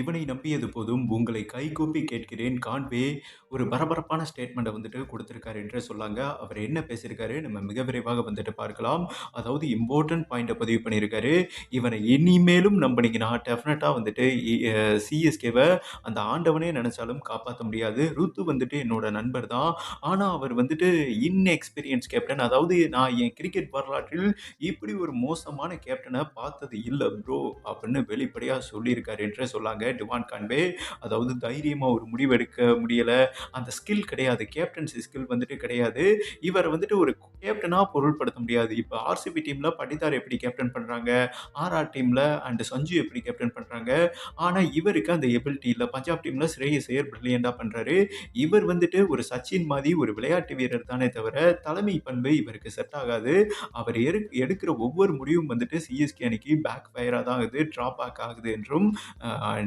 இவனை நம்பியது போதும் உங்களை கைகூப்பி கேட்கிறேன் கான்வே ஒரு பரபரப்பான ஸ்டேட்மெண்ட்டை வந்துட்டு கொடுத்துருக்காரு என்று சொல்லாங்க. அவர் என்ன பேசியிருக்காரு? நம்ம மிக விரைவாக வந்துட்டு பார்க்கலாம். அதாவது இம்பார்ட்டன்ட் பாயிண்ட்டை பதிவு பண்ணியிருக்காரு. இவனை இனிமேலும் நம்பினீங்கன்னா டெஃபினட்டாக வந்துட்டு சிஎஸ்கேவை அந்த ஆண்டவனே நினச்சாலும் காப்பாற்ற முடியாது. ருத்து வந்துட்டு என்னோட நண்பர் தான். ஆனால் அவர் வந்துட்டு இன்எக்ஸ்பீரியன்ஸ் கேப்டன் அதாவது நான் என் கிரிக்கெட் வரலாற்றில் இப்படி ஒரு மோசமான கேப்டனை பார்த்தது இல்லை ப்ரோ அப்படின்னு வெளிப்படையாக சொல்லியிருக்காரு என்று சொல்லாங்க. டிவான் கான்வே அதாவது தைரியமாக ஒரு முடிவு எடுக்க முடியலை. அந்த ஸ்கில் கிடையாது. கேப்டன்சி ஸ்கில் வந்துட்டு கிடையாது. இவர் வந்துட்டு ஒரு கேப்டனாக பொருள்படுத்த முடியாது. இப்போ ஆர்சிபி டீமில் படித்தார் எப்படி கேப்டன் பண்ணுறாங்க ஆர்ஆர் டீமில் அண்ட் சஞ்சு எப்படி கேப்டன் பண்ணுறாங்க ஆனால் இவருக்கு அந்த எபிலிட்டி இல்லை. பஞ்சாப் டீமில் ஸ்ரேயஸ் ஐயர் பிரில்லியண்டாக பண்ணுறாரு இவர் வந்துட்டு ஒரு சச்சின் மாதிரி ஒரு விளையாட்டு வீரர் தானே தவிர தலைமை பண்பு இவருக்கு செட் ஆகாது. அவர் எடு எடுக்கிற ஒவ்வொரு முடிவும் வந்துட்டு சிஎஸ்கே அணிக்கு பேக் ஃபயராக தான் ஆகுது ட்ராப் பேக் ஆகுது என்றும்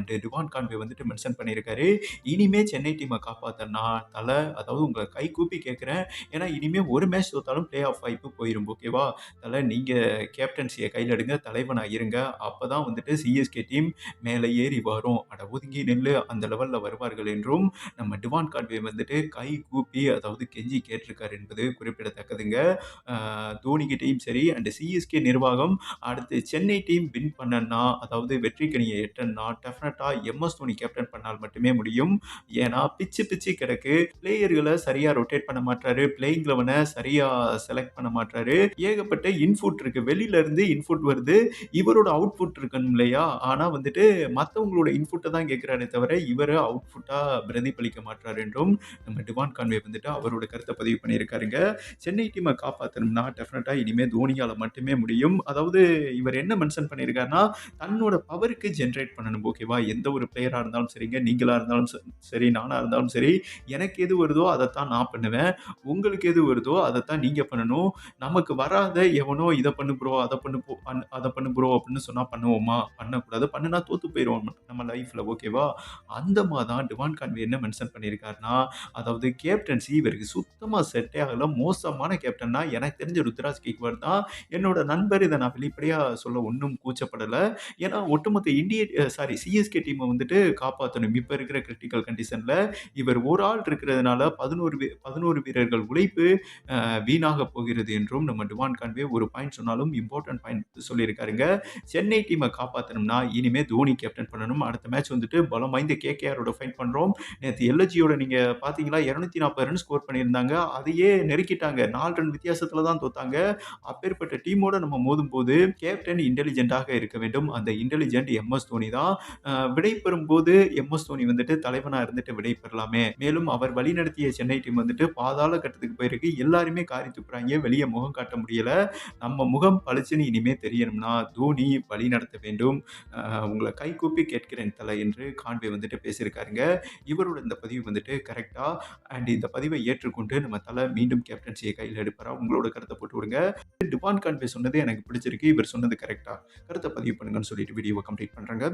அண்ட் டிவான் கான்வே வந்துட்டு மென்ஷன் பண்ணியிருக்காரு. இனிமே சென்னை டீமை காப்பாத்தனா தலை அதாவது உங்களை கை கூப்பி கேட்குறேன் ஏன்னா இனிமேல் ஒரு மேட்ச் தோத்தாலும் ப்ளே ஆஃப் வாய்ப்பு போயிடும் ஓகேவா தலை நீங்கள் கேப்டன்சியை கையில் எடுங்க தலைவனாக இருங்க. அப்போ தான் வந்துட்டு சிஎஸ்கே டீம் மேலே ஏறி வரும். அட ஒதுங்கி நின்று அந்த லெவலில் வருவார்கள் என்றும் நம்ம டிவான் கான்வே வந்துட்டு கை கூப்பி அதாவது கெஞ்சி கேட்டிருக்காரு என்பது குறிப்பிடத்தக்கதுங்க. தோனிக்கிட்டையும் சரி அண்ட் சிஎஸ்கே நிர்வாகம் அடுத்து சென்னை டீம் வின் பண்ணனா அதாவது வெற்றி கணியை எட்டன்னா டெஃபினட்டாக எம்எஸ் தோனி கேப்டன் பண்ணால் மட்டுமே முடியும். ஏன்னா பிச்சு பிச்சு கிடக்கு. பிளேயர்களை சரியாக ரொட்டேட் பண்ண மாட்டாரு பிளேயிங் லெவனை சரியாக செலக்ட் பண்ண மாட்டாரு ஏகப்பட்ட இன்ஃபுட் இருக்கு. வெளியில இருந்து இன்ஃபுட் வருது. இவரோட அவுட்புட் இருக்கணும் இல்லையா? ஆனால் வந்துட்டு மற்றவங்களோட இன்ஃபுட்டை தான் கேட்குறாரே தவிர இவர் அவுட்புட்டாக பிரதிபலிக்க மாட்டார் என்றும் நம்ம டிவான் கான்வே வந்துட்டு அவரோட கருத்தை பதிவு பண்ணியிருக்காருங்க. சென்னை டீமை காப்பாற்றணும்னா டெஃபினட்டாக இனிமேல் தோனியால் மட்டுமே முடியும். அதாவது இவர் என்ன மென்ஷன் பண்ணியிருக்காருன்னா தன்னோட பவருக்கு ஜென்ரேட் பண்ணணும். ஓகேவா எந்த ஒரு பிளேயராக இருந்தாலும் சரிங்க நீங்களாக இருந்தாலும் சரி நானாக இருந்தாலும் சரி எனக்கு எது வருதோ அதைத்தான் நான் பண்ணுவேன். உங்களுக்கு எது வருதோ அதைத்தான் நீங்கள் பண்ணணும். நமக்கு வராத எவனோ இதை பண்ணு ப்ரோ அதை பண்ணு போ அதை பண்ணு ப்ரோ அப்படின்னு சொன்னால் பண்ணுவோமா? பண்ணக்கூடாது. பண்ணுனா தோற்று போயிடுவோம் நம்ம லைஃப்பில் ஓகேவா அந்த மாதிரி தான் டிவான் கான்வி என்ன மென்ஷன் பண்ணியிருக்காருன்னா அதாவது கேப்டன்சி இவருக்கு சுத்தமாக செட்டே ஆகலை. மோசமான கேப்டன்னா எனக்கு தெரிஞ்ச ருத்ராஜ் கேக்வர் தான். என்னோட நண்பர் இதை நான் வெளிப்படையாக சொல்ல ஒன்றும் கூச்சப்படலை. ஏன்னா ஒட்டுமொத்த இந்திய சாரி சிஎஸ்கே டீமை வந்துட்டு காப்பாற்றணும் இப்போ இருக்கிற கிரிட்டிக்கல் கண்டிஷனில் இவர் ஒரு ஆள் இருக்கிறதுனால பதினோரு பதினோரு வீரர்கள் உழைப்பு வீணாக போகிறது என்றும் நம்ம டிவான் கான்வே ஒரு பாயிண்ட் சொன்னாலும் இம்பார்ட்டன்ட் பாயிண்ட் சொல்லியிருக்காருங்க. சென்னை டீமை காப்பாற்றணும்னா இனிமேல் தோனி கேப்டன் பண்ணணும். அடுத்த மேட்ச் வந்துட்டு பலம் வாய்ந்த கேகேஆரோட ஃபைட் பண்ணுறோம் நேற்று எல்ஜியோட நீங்கள் பார்த்தீங்களா இரநூத்தி நாற்பது ரன் ஸ்கோர் பண்ணியிருந்தாங்க. அதையே நெருக்கிட்டாங்க. நாலு ரன் வித்தியாசத்தில் தான் தோத்தாங்க. அப்பேற்பட்ட டீமோட நம்ம மோதும் போது கேப்டன் இன்டெலிஜென்ட்டாக இருக்க வேண்டும். அந்த இன்டெலிஜென்ட் எம்எஸ் தோனி தான். விடை பெறும்போது எம்எஸ் தோனி வந்துட்டு தலைவனாக இருந்துட்டு விடை பெறலாமே மேலும் அவர் வழிநடத்திய சென்னை டீம் வந்துட்டு பாதாள கட்டத்துக்கு போயிருக்கு. எல்லாருமே காரி துப்புறாங்க. வெளியே முகம் காட்ட முடியல. நம்ம முகம் பளிச்சுன்னு இனிமே தெரியணும்னா தோனி வழி நடத்த வேண்டும். உங்களை கை கூப்பி கேட்கிறேன் தலை என்று கான்வே வந்துட்டு பேசியிருக்காருங்க. இவரோட இந்த பதிவு வந்துட்டு கரெக்டாக அண்ட் இந்த பதிவை ஏற்றுக்கொண்டு நம்ம தலை மீண்டும் கேப்டன்சியை கையில் எடுப்பாரா? உங்களோட கருத்தை போட்டு விடுங்க. டிவான் கான்வே சொன்னது எனக்கு பிடிச்சிருக்கு. இவர் சொன்னது கரெக்டாக கருத்தை பதிவு பண்ணுங்கன்னு சொல்லிட்டு வீடியோவை கம்ப்ளீட் பண்ணுறாங்க